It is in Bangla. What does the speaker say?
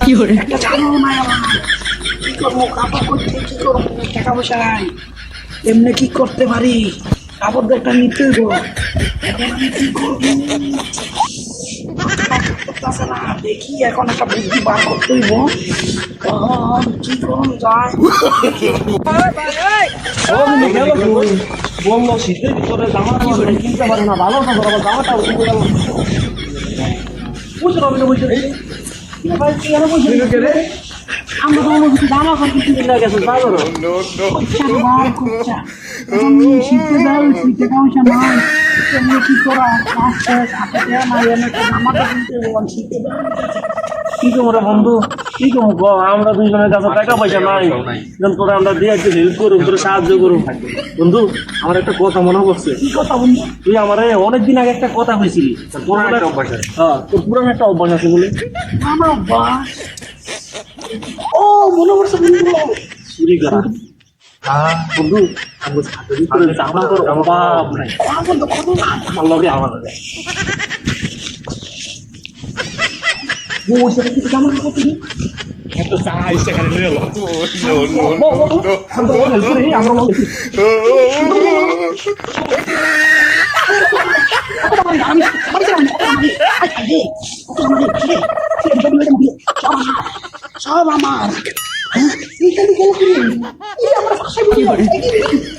কি করতে টাকা পয়সা নাই এমনি কি করতে পারি কাপড় একটা নিতে এখন না দেখি এখন একটা বুদ্ধি বার করতে তখন কি করুন যায় বলল শীতের ভিতরে জামা কিনতে পারে না ভালো না আবার জামাটা উঠে গেল বুঝতে পারবে না বুঝতে তুই কেন আমরা তো মনে হচ্ছে জামা কাপড় কিনতে না গেছে করছে এখন শীতে যাও শীতে পয়সা নাই কি করা হাতে দেওয়া নাই এমনি একটা কিনতে কি তোমরা বন্ধু? কি গো? আমরা দুইজনের কাছে টাকা পয়সা নাই। যেন তোরা আমরা দিয়ে একটু হেল্প করুন তোরা সাহায্য করুন বন্ধু আমার একটা কথা মনে পড়ছে। কি কথা বন্ধু? তুই আমার অনেকদিন আগে একটা কথা হয়েছিলি পুরানো একটা অভ্যাস আছে। হ্যাঁ তোর পুরানো একটা অভ্যাস আছে বলে। আমার বাস ও মনে পড়ছে বন্ধু। চুরি করা। বন্ধু আমার হাতের ভিতরে জামা তোর অভাব নাই আমার তো কত না আমার লগে আমার লগে ও সেটা কি জামা কাপড় কিনি একটা চা ইচ্ছা করে নিয়ে এলো সব আমার হ্যাঁ এইখানে গেল কি এই আমার কি